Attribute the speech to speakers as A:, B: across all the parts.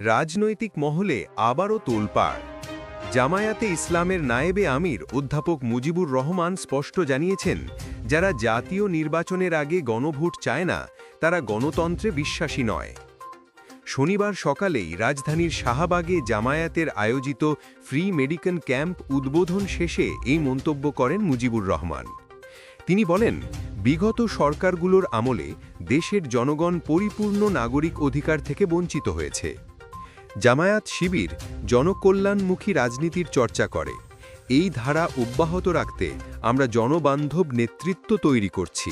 A: রাজনৈতিক মহলে আবারও তোলপাড়। জামায়াতে ইসলামের নায়েবে আমির অধ্যাপক মুজিবুর রহমান স্পষ্ট জানিয়েছেন, যারা জাতীয় নির্বাচনের আগে গণভোট চায় না, তারা গণতন্ত্রে বিশ্বাসী নয়। শনিবার সকালেই রাজধানীর শাহবাগে জামায়াতের আয়োজিত ফ্রি মেডিকেল ক্যাম্প উদ্বোধন শেষে এই মন্তব্য করেন মুজিবুর রহমান। তিনি বলেন, বিগত সরকারগুলোর আমলে দেশের জনগণ পরিপূর্ণ নাগরিক অধিকার থেকে বঞ্চিত হয়েছে। জামায়াত শিবির জনকল্যাণমুখী রাজনীতির চর্চা করে। এই ধারা অব্যাহত রাখতে আমরা জনবান্ধব নেতৃত্ব তৈরি করছি।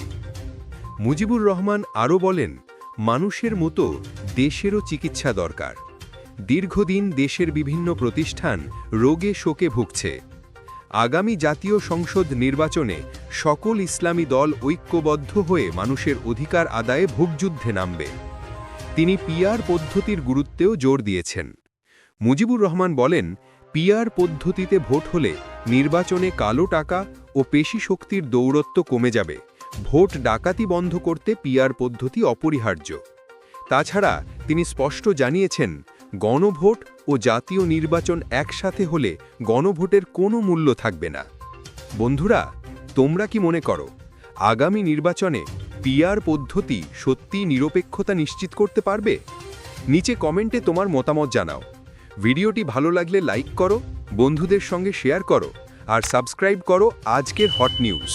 A: মুজিবুর রহমান আরও বলেন, মানুষের মতো দেশেরও চিকিৎসা দরকার। দীর্ঘদিন দেশের বিভিন্ন প্রতিষ্ঠান রোগে শোকে ভুগছে। আগামী জাতীয় সংসদ নির্বাচনে সকল ইসলামী দল ঐক্যবদ্ধ হয়ে মানুষের অধিকার আদায়ে ভোগযুদ্ধে নামবে। তিনি পিআর পদ্ধতির গুরুত্বেও জোর দিয়েছেন। মুজিবুর রহমান বলেন, পিআর পদ্ধতিতে ভোট হলে নির্বাচনে কালো টাকা ও পেশি শক্তির দৌরত্ব কমে যাবে। ভোট ডাকাতি বন্ধ করতে পিআর পদ্ধতি অপরিহার্য। তাছাড়া তিনি স্পষ্ট জানিয়েছেন, গণভোট ও জাতীয় নির্বাচন একসাথে হলে গণভোটের কোনো মূল্য থাকবে না। বন্ধুরা, তোমরা কি মনে করো, আগামী নির্বাচনে পিআর পদ্ধতি সত্যি নিরপেক্ষতা নিশ্চিত করতে পারবে? নিচে কমেন্টে তোমার মতামত জানাও। ভিডিওটি ভালো লাগলে লাইক করো, বন্ধুদের সঙ্গে শেয়ার করো, আর সাবস্ক্রাইব করো আজকের হট নিউজ।